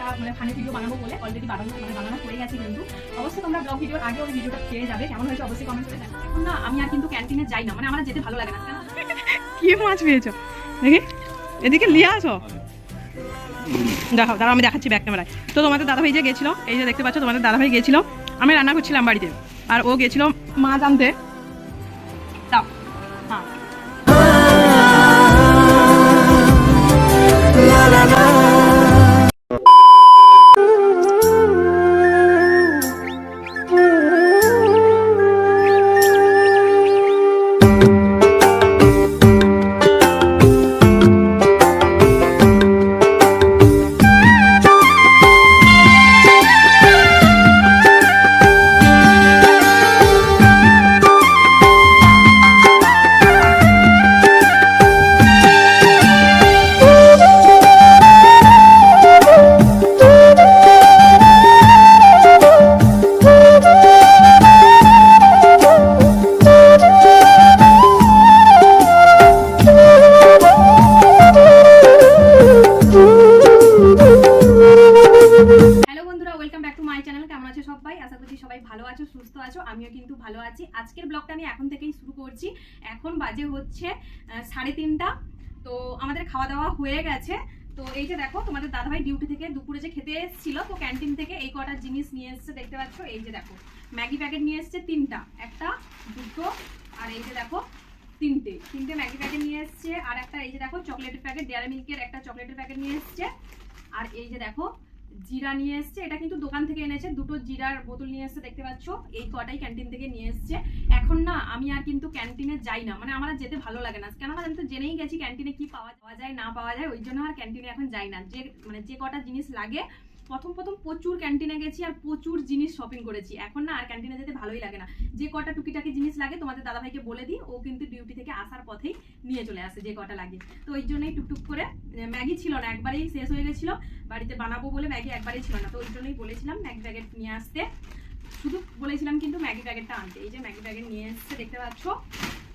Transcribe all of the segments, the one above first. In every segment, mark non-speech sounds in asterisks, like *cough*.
একটা মানে funny video বানাবো বলে অলরেডি বানানো মানে বানানো হয়ে গেছে কিন্তু। অবশ্যই তোমরা ব্লগ ভিডিওর আগে ওই ভিডিওটা পেয়ে যাবে। কেমন হয়েছে অবশ্যই কমেন্ট করে এখন না, আমি আর কিন্তু ক্যান্টিনে যাই না মানে আমার যেতে ভালো লাগে না কি মাছ পেয়েছ? দেখি। এদিকে নিয়ে আসো দেখাও, দাঁড়াও, আমি দেখাচ্ছি ব্যাক ক্যামেরায় তো তোমাদের দাদাভাই যে গেছিল, এই যে দেখতে পাচ্ছ, তোমাদের দাদাভাই গেছিল। আমি রান্না করছিলাম বাড়িতে। আর ও গেছিল মাছ আনতে। হ্যাঁ। ব্লগটা আমি এখন থেকেই শুরু করছি। এখন বাজে হচ্ছে সাড়ে তিনটা। তো আমাদের খাওয়া দাওয়া হয়ে গেছে। তো এই যে দেখো, তোমাদের দাদাভাই ডিউটি থেকে দুপুরে যে খেতে এসেছিল, তো ক্যান্টিন থেকে এই কটা জিনিস নিয়ে এসছে, দেখতে পাচ্ছ? এই যে দেখো ম্যাগি প্যাকেট নিয়ে এসেছে তিনটা, একটা, দুটো, আর এই যে দেখো, তিনটে। তিনটে ম্যাগি প্যাকেট নিয়ে এসছে, আর একটা এই যে দেখো চকলেটের প্যাকেট ডেয়ারি মিল্কের একটা চকলেটের প্যাকেট নিয়ে এসেছে। আর এই যে দেখো জিরা নিয়ে এসছে। এটা কিন্তু দোকান থেকে এনেছে। দুটো জিরার বোতল নিয়ে এসছে, দেখতে পাচ্ছ? এই কটাই ক্যান্টিন থেকে নিয়ে এসছে। এখন না, আমি আর কিন্তু ক্যান্টিনে যাই না। মানে আমার যেতে ভালো লাগে না। কেননা আমি তো জেনেই গেছি ক্যান্টিনে কি পাওয়া যায়, না পাওয়া যায়। ওই জন্য আর ক্যান্টিনে এখন যাই না। যে মানে যে কটা জিনিস লাগে প্রথম প্রথম প্রচুর ক্যান্টিনে গেছি আর প্রচুর জিনিস শপিং করেছি। এখন না আর ক্যান্টিনে যেতে ভালোই লাগে না। যে কটা টুকিটাকি জিনিস লাগে, তোমাদের দাদাভাইকে বলে দিই, ও কিন্তু ডিউটি থেকে আসার পথেই নিয়ে চলে আসে যে কটা লাগে। তো ওই জন্যই টুকটুক করে ম্যাগি ছিল না, একবারেই শেষ হয়ে গেছিল। বাড়িতে বানাবো বলে ম্যাগি একবারই ছিল না, তো ওই জন্যই বলেছিলাম ম্যাগি প্যাকেট নিয়ে আসতে। শুধু বলেছিলাম কিন্তু ম্যাগি প্যাকেটটা আনতে। এই যে ম্যাগি প্যাকেট নিয়ে এসছে, দেখতে পাচ্ছ?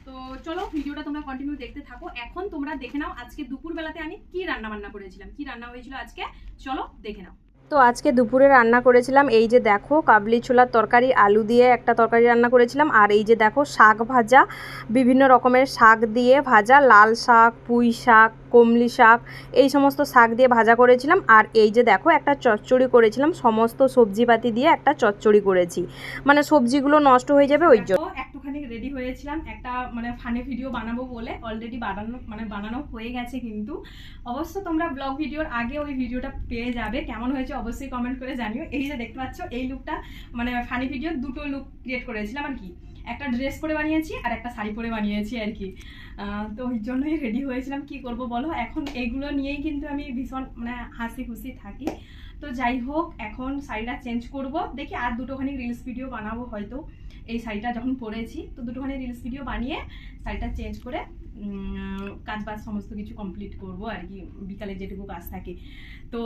তো চলো, ভিডিওটা তোমরা কন্টিনিউ দেখতে থাকো। এখন তোমরা দেখে নাও আজকে দুপুরবেলাতে আমি কি রান্না বান্না করেছিলাম, কি রান্না হয়েছিল আজকে? চলো, দেখে নাও। তো আজকে দুপুরে রান্না করেছিলাম, এই যে দেখো কাবলি ছোলার তরকারি, আলু দিয়ে একটা তরকারি রান্না করেছিলাম, আর এই যে দেখো শাক ভাজা, বিভিন্ন রকমের শাক দিয়ে ভাজা, লাল শাক, পুঁই শাক, কমলি শাক, এই সমস্ত শাক দিয়ে ভাজা করেছিলাম, আর এই যে দেখো একটা চচ্চড়ি করেছিলাম, সমস্ত সবজিপাতি দিয়ে একটা চচ্চড়ি করেছি। মানে সবজিগুলো নষ্ট হয়ে যাবে ওই জন্য একটুখানি রেডি হয়েছিলাম, একটা মানে ফানি ভিডিও বানাবো বলে অলরেডি বানানো মানে বানানো হয়ে গেছে কিন্তু। অবশ্য তোমরা ব্লগ ভিডিওর আগে ওই ভিডিওটা পেয়ে যাবে, কেমন হয়েছে অবশ্যই কমেন্ট করে জানিও। এই যে দেখতে পাচ্ছ, এই লুকটা মানে ফানি ভিডিও দুটো লুক ক্রিয়েট করেছিলাম আর কি। একটা ড্রেস পরে বানিয়েছি আর একটা শাড়ি পরে বানিয়েছি আর কি। তো ওই জন্যই রেডি হয়েছিলাম। কি করব বলো? এখন এইগুলো নিয়েই কিন্তু আমি ভীষণ মানে হাসি খুশি থাকি। তো যাই হোক, এখন শাড়িটা চেঞ্জ করব। দেখি আর দুটোখানি রিলস ভিডিও বানাবো হয়তো। এই শাড়িটা যখন পরেছি, তো দুটোখানি রিলস ভিডিও বানিয়ে শাড়িটা চেঞ্জ করে কাজ বাজ সমস্ত কিছু কমপ্লিট করব আর কি, বিকালে যেটুকু কাজ থাকে। তো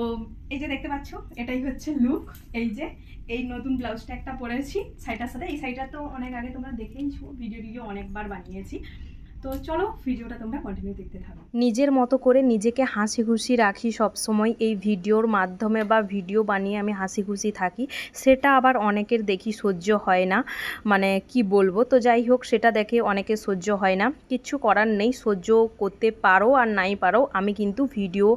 এই যে দেখতে পাচ্ছ, এটাই হচ্ছে লুক এই যে, এই নতুন ব্লাউজটা একটা পরেছি। শাড়িটার সাথে, এই শাড়িটা তো অনেক আগে তোমরা দেখেইছো ভিডিও টিডিও অনেকবার বানিয়েছি। তো চলো ভিডিওটা তোমরা কন্টিনিউ দেখতে থাকো। নিজের মতো করে নিজেকে হাসি খুশি রাখি সব সময় এই ভিডিওর মাধ্যমে বা ভিডিও বানিয়ে আমি হাসি খুশি থাকি, সেটা আবার অনেকের দেখি সহ্য হয় না। মানে কি বলব? তো যাই হোক, সেটা দেখে অনেকের সহ্য হয় না। কিচ্ছু করার নেই, সহ্য করতে পারো আর নাই পারো, আমি কিন্তু ভিডিও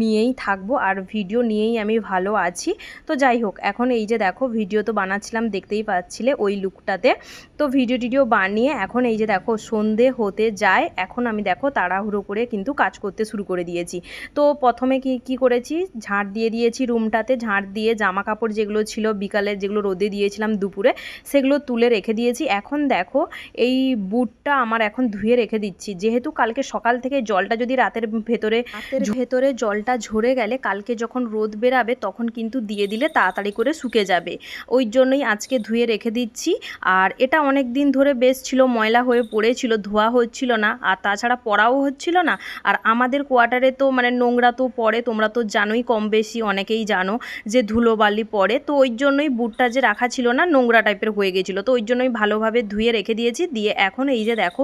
নিয়েই থাকব আর ভিডিও নিয়েই আমি ভালো আছি। তো যাই হোক, এখন এই যে দেখো, ভিডিও তো বানাচ্ছিলাম, দেখতেই পাচ্ছিলে ওই লুকটাতে তো ভিডিও টিডিও বানিয়ে এখন এই যে দেখো, সন্ধে হতে যায় এখন আমি দেখো তাড়াহুড়ো করে কিন্তু কাজ করতে শুরু করে দিয়েছি। তো প্রথমে কি কি করেছি? ঝাঁট দিয়ে দিয়েছি রুমটাতে ঝাঁট দিয়ে জামা কাপড় যেগুলো ছিল বিকালে যেগুলো রোদে দিয়েছিলাম দুপুরে সেগুলো তুলে রেখে দিয়েছি। এখন দেখো এই বুটটা আমার এখন ধুয়ে রেখে দিচ্ছি। যেহেতু কালকে সকাল থেকে জলটা যদি রাতের ভেতরে রাতের ভেতরে জলটা ঝরে গেলে কালকে যখন রোদ বেরাবে তখন কিন্তু দিয়ে দিলে তাড়াতাড়ি করে শুকে যাবে। ওই জন্যই আজকে ধুয়ে রেখে দিচ্ছি। আর এটা অনেক দিন ধরে বেশ ছিল ময়লা হয়ে পড়েছিল ধোয়া হচ্ছিল। হচ্ছিল না, আর তাছাড়া পড়াও হচ্ছিল না। আর আমাদের কোয়ার্টারে তো মানে নোংরা তো পড়ে, তোমরা তো জানোই কম বেশি, অনেকেই জানো যে ধুলোবালি পড়ে। তো ওই জন্যই বুটটা যে রাখা ছিল না, নোংরা টাইপের হয়ে গেছিল। তো ওই জন্যই ভালোভাবে ধুয়ে রেখে দিয়েছি। দিয়ে এখন এই যে দেখো,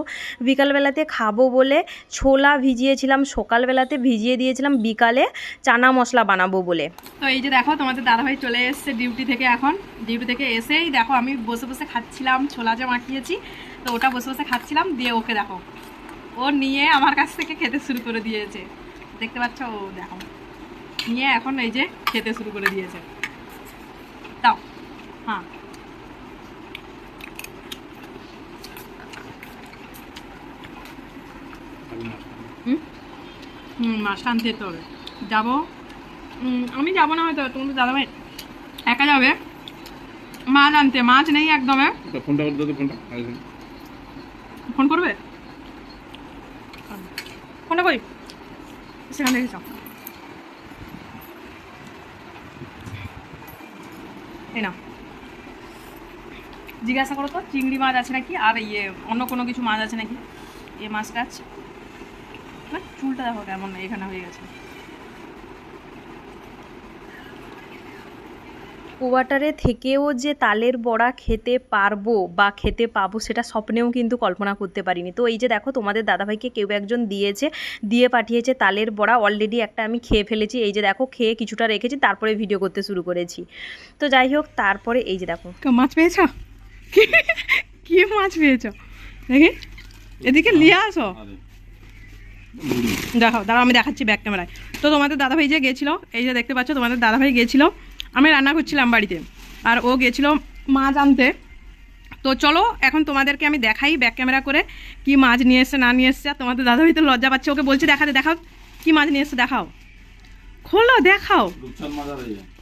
বিকালবেলাতে খাব বলে ছোলা ভিজিয়েছিলাম, সকালবেলাতে ভিজিয়ে দিয়েছিলাম, বিকালে চানা মশলা বানাবো বলে। তো এই যে দেখো, তোমাদের দাদাভাই চলে এসছে ডিউটি থেকে এখন। ডিউটি থেকে এসেই দেখো, আমি বসে বসে খাচ্ছিলাম, ছোলা যে মাখিয়েছি। তো ওটা বসে বসে খাচ্ছিলাম, দিয়ে ওকে দেখো। ও নিয়ে আমার কাছ থেকে খেতে শুরু করে দিয়েছে। দেখতে পাচ্ছ? ও দেখো। নিয়ে এখন এই যে খেতে শুরু করে দিয়েছে। দাও। হ্যাঁ। হুম? মাছটা আনতে যেতে যাব? আমি যাব না হয়তো তুমি তো দাদাভাই। একা যাবে? মাছ আনতে, মাছ নেই একদমে। ফোনটা ফোনটা ফোন করবে? ফোনে কই? সেখানে দেখেছ এই না জিজ্ঞাসা করো তো, চিংড়ি মাছ আছে নাকি? আর ইয়ে অন্য কোনো কিছু মাছ আছে নাকি? এ মাছ গাছ। না চুলটা দেখো কেমন এখানে হয়ে গেছে। কোয়ার্টারে থেকেও যে তালের বড়া খেতে পারব বা খেতে পাবো সেটা স্বপ্নেও কিন্তু কল্পনা করতে পারিনি। তো এই যে দেখো তোমাদের দাদাভাইকে কেউ একজন দিয়েছে দিয়ে পাঠিয়েছে তালের বড়া। অলরেডি একটা আমি খেয়ে ফেলেছি। এই যে দেখো খেয়ে কিছুটা রেখেছি তারপরে ভিডিও করতে শুরু করেছি। তো যাই হোক তারপরে এই যে দেখো। মাছ পেয়েছ? কি? মাছ পেয়েছ? দেখি। এদিকে নিয়ে আসো। দেখো দাঁড়াও আমি দেখাচ্ছি ব্যাক ক্যামেরায় তো তোমাদের দাদাভাই যে গেছিল এই যে দেখতে পাচ্ছ তোমাদের দাদাভাই গেছিল। আমি রান্না করছিলাম বাড়িতে। আর ও গেছিল মাছ আনতে। তো চলো এখন তোমাদেরকে আমি দেখাই ব্যাক ক্যামেরা করে কি মাছ নিয়ে এসছে না নিয়ে এসছে। তোমাদের দাদাভাই তো লজ্জা পাচ্ছে ওকে বলছে দেখাতে দেখাও কি মাছ নিয়ে এসছে দেখাও। খোলো দেখাও।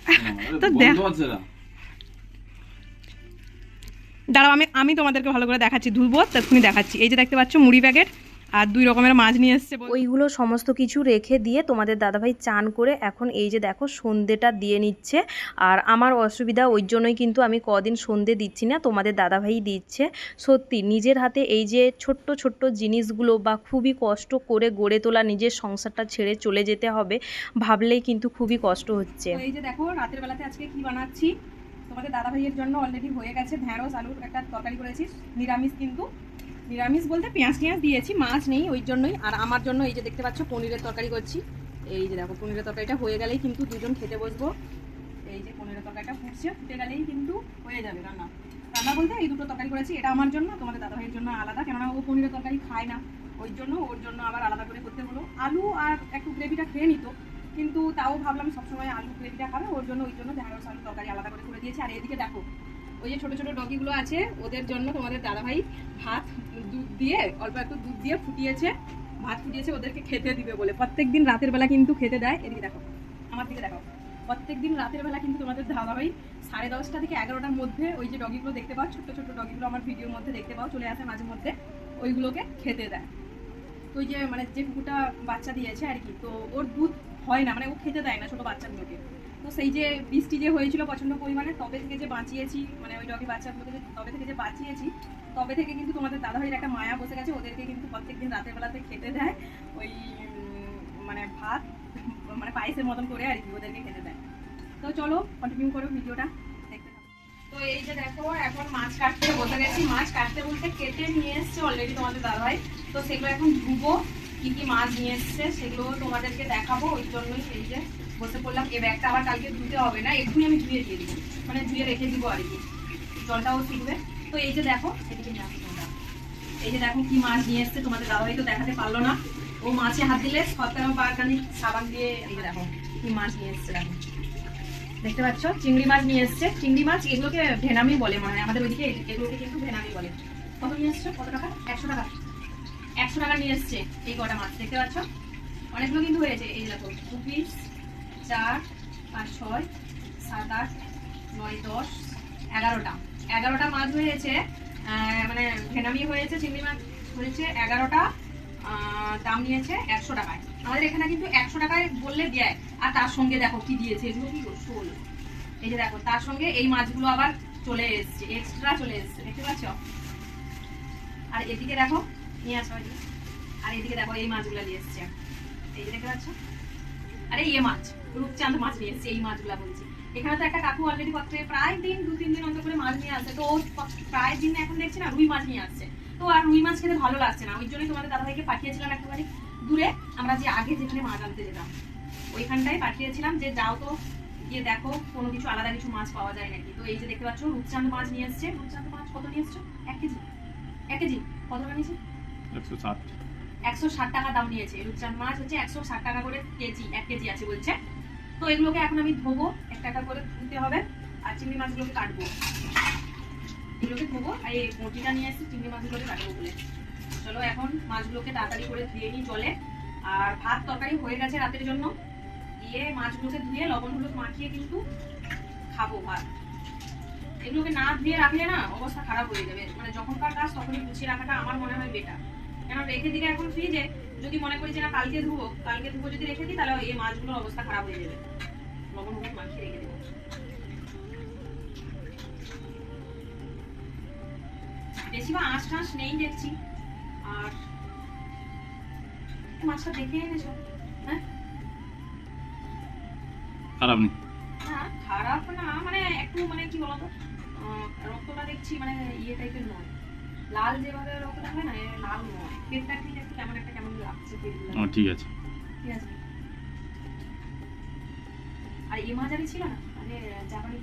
*laughs* তো দাঁড়াও আমি আমি তোমাদেরকে ভালো করে দেখাচ্ছি ধুবো তখনই দেখাচ্ছি। এই যে দেখতে পাচ্ছ মুড়ি প্যাকেট আর দুই রকমের মাছ নিয়ে এসছে ওইগুলো সমস্ত কিছু রেখে দিয়ে তোমাদের দাদাভাই চান করে এখন এই যে দেখো সন্ধেটা দিয়ে নিচ্ছে। আর আমার অসুবিধা ওই জন্যই কিন্তু আমি কদিন সন্ধে দিচ্ছি না তোমাদের দাদাভাই দিচ্ছে। সত্যি নিজের হাতে এই যে ছোট্ট ছোট্ট জিনিসগুলো বা খুবই কষ্ট করে গড়ে তোলা নিজের সংসারটা ছেড়ে চলে যেতে হবে ভাবলেই কিন্তু খুবই কষ্ট হচ্ছে। এই যে দেখো রাতের বেলাতে আজকে কি বানাচ্ছি? তোমাদের দাদা ভাইয়ের জন্য অলরেডি হয়ে গেছে ঢ্যাঁড়স আলুর একটা তরকারি করেছি নিরামিষ কিন্তু। নিরামিষ বলতে পেঁয়াজ টিয়াজ দিয়েছি, মাছ নেই ওই জন্যই। আর আমার জন্য এই যে দেখতে পাচ্ছ, পনিরের তরকারি করছি। এই যে দেখো, পনিরের তরকারিটা হয়ে গেলেই কিন্তু দুজন খেতে বসবো। এই যে পনিরের তরকারিটা ফুটছে, ফুটে গেলেই কিন্তু হয়ে যাবে রান্না। রান্না বলতে এই দুটো তরকারি করেছি, এটা আমার জন্য, তোমাদের দাদা ভাইয়ের জন্য আলাদা, কেননা ও পনিরের তরকারি খায় না। ওই জন্য ওর জন্য আবার আলাদা করে করতে হলো। আলু আর একটু গ্রেভিটা খেয়ে নিত, কিন্তু তাও ভাবলাম সবসময় আলু গ্রেভিটা খাবে, ওর জন্য ওই জন্য ঢ্যাঁড়স আলু তরকারি আলাদা করে করে দিয়েছি। আর এদিকে দেখো ওই যে ছোট ছোট ডগিগুলো আছে, ওদের জন্য তোমাদের দাদাভাই ভাত, দুধ দিয়ে, অল্প একটু দুধ দিয়ে ফুটিয়েছে। ভাত ফুটিয়েছে, ওদেরকে খেতে দিবে বলে। প্রত্যেকদিন রাতের বেলা কিন্তু খেতে দেয়। এদিকে দেখো, আমার দিকে দেখো। প্রত্যেকদিন রাতের বেলা কিন্তু তোমাদের দাদাভাই সাড়ে দশটা থেকে এগারোটার মধ্যে ওই যে ডগিগুলো দেখতে পাও ছোট ছোট ডগিগুলো আমার ভিডিওর মধ্যে দেখতে পাও, চলে আসে মাঝে মধ্যে, ওইগুলোকে খেতে দেয়। তো ওই যে মানে যে কুকুরটা বাচ্চা দিয়েছে আর কি, তো ওর দুধ হয় না মানে ও খেতে দেয় না ছোটো বাচ্চাগুলোকে। তো সেই যে বৃষ্টি যে হয়েছিল প্রচণ্ড পরিমাণে, তবে থেকে যে বাঁচিয়েছি মানে ওই ডগি বাচ্চাগুলোকে তবে থেকে যে বাঁচিয়েছি, তবে থেকে কিন্তু তোমাদের দাদাভাইয়ের একটা মায়া বসে গেছে, ওদেরকে কিন্তু প্রত্যেকদিন রাতের বেলাতে খেতে দেয়, ওই মানে ভাত মানে পায়েসের মতন করে আর কি ওদেরকে খেতে দেয়। তো চলো কন্টিনিউ করো ভিডিওটা তো এই যে দেখো, এখন মাছ কাটতে বসে গেছি। মাছ কাটতে বলতে কেটে নিয়ে এসছে অলরেডি তোমাদের দাদাভাই। তো সেগুলো এখন ধুবো। কি কি মাছ নিয়ে এসছে সেগুলো তোমাদেরকে দেখাবো, ওই জন্যই সেই যে বসে পড়লাম। এ ব্যাগটা আবার কালকে ধুতে হবে না, এক্ষুনি আমি ধুয়ে দিয়ে দিব। মানে ধুয়ে রেখে দিব আর কি। জলটাও শিখবে তো এই যে দেখো, এদিকে তোমরা। এই যে দেখো কি মাছ নিয়ে এসছে, তোমাদের দাদাভাই তো দেখাতে পারল না। ও মাছে হাত দিলে সপ্তাহ পারখানি সাবান দিয়ে এই দেখো কি মাছ নিয়ে এসছে দেখো। দেখতে পাচ্ছ? চিংড়ি মাছ নিয়ে এসছে। চিংড়ি মাছ এগুলোকে ভেনামি বলে মানে আমাদের ওইদিকে এগুলোকে কিন্তু ভেনামি বলে। কত নিয়ে এসছো? কত টাকা? একশো টাকা। একশো টাকা নিয়ে এসছে এই কটা মাছ, দেখতে পাচ্ছ? অনেকগুলো কিন্তু হয়েছে। এই দেখো, দু পিস চার, পাঁচ, ছয়, সাত, আট, নয়, দশ, এগারোটা। এগারোটা মাছ হয়েছে মানে ভেনামি হয়েছে, চিংড়ি মাছ হয়েছে, এগারোটা দাম নিয়েছে একশো টাকায়। আমাদের এখানে কিন্তু একশো টাকায় বললে দেয়। আর তার সঙ্গে দেখো কি দিয়েছে, এগুলো কি? শোল এই যে দেখো, তার সঙ্গে এই মাছগুলো আবার চলে এসছে এক্সট্রা চলে এসছে, দেখতে পাচ্ছ? আর এদিকে দেখো নিয়ে আসো আর এদিকে দেখো, এই মাছগুলো নিয়ে এসছে। এই যে দেখতে পাচ্ছ? আরে ইয়ে মাছ, রূপচাঁদ মাছ নিয়ে এসছে, এই মাছগুলো বলছি। এখানে তো একটা কাকু অলরেডি পত্রে প্রায় দিন, দু, তিন দিন অন্তর করে মাছ নিয়ে আসছে তো ও পত্রে প্রায় দিন এখন দেখছি না, রুই মাছ নিয়ে আসছে। তো আর রুই মাছ খেতে ভালো লাগছে না। ওই জন্যই তোমাদের দাদাভাইকে পাঠিয়েছিলাম একেবারে দূরে আমরা যে আগে যেখানে মাছ আনতে যেতাম, ওইখানটায় পাঠিয়েছিলাম যে যাও তো, গিয়ে দেখো, কোনো কিছু আলাদা কিছু মাছ পাওয়া যায় নাকি। তো এই যে দেখতে পাচ্ছ, রূপচাঁদ মাছ নিয়ে এসছে। রূপচাঁদ মাছ কত নিয়ে এসছো? এক কেজি। এক কেজি? কত নিয়েছে? একশো ষাট। টাকা দাম নিয়েছে। রূপচাঁদ মাছ হচ্ছে একশো ষাট টাকা করে কেজি, এক কেজি আছে বলছে। তো এগুলোকে এখন আমি ধোবো একটা একটা করে ধুতে হবে, আর চিংড়ি মাছগুলোকে কাটবো। এগুলোকে ধোবো, আর এই বটিটা নিয়ে এসেছি চিংড়ি মাছগুলোকে কাটবো বলে। চলো এখন মাছগুলোকে তাড়াতাড়ি করে ধুয়ে নিই জলে। আর ভাত তরকারি হয়ে গেছে রাতের জন্য। দিয়ে মাছগুলোকে ধুয়ে লবণ হলুদ মাখিয়ে কিন্তু খাব ভাত। এগুলোকে না ধুয়ে রাখলে না অবস্থা খারাপ হয়ে যাবে। মানে যখনকার কাজ তখনই গুছিয়ে রাখাটা আমার মনে হয় বেটার কেন রেখে দিলে এখন ফ্রিজে যদি মনে করি যে না কালকে ধুবো কালকে ধুবো যদি রেখে দিই তাহলে এই মাছগুলোর অবস্থা খারাপ হয়ে যাবে। লবণ হলুদ মাখিয়ে রেখে দেবো। বেশি বা আঁশ টাঁশ নেই দেখছি। আর মাছটা দেখে এনেছো? হ্যাঁ? খারাপ নেই। না খারাপ না মানে একটু মানে কি বলতো? আহ, রক্তটা দেখছি মানে ইয়ে টাইপের নয়। লাল যেভাবে রক্তটা হয় না লাল নয়। পেটটা ঠিক একটু কেমন একটা কেমন লাগছে ও ঠিক আছে। ঠিক আছে। আর এ মাঝারি ছিল না? মানে জাপানি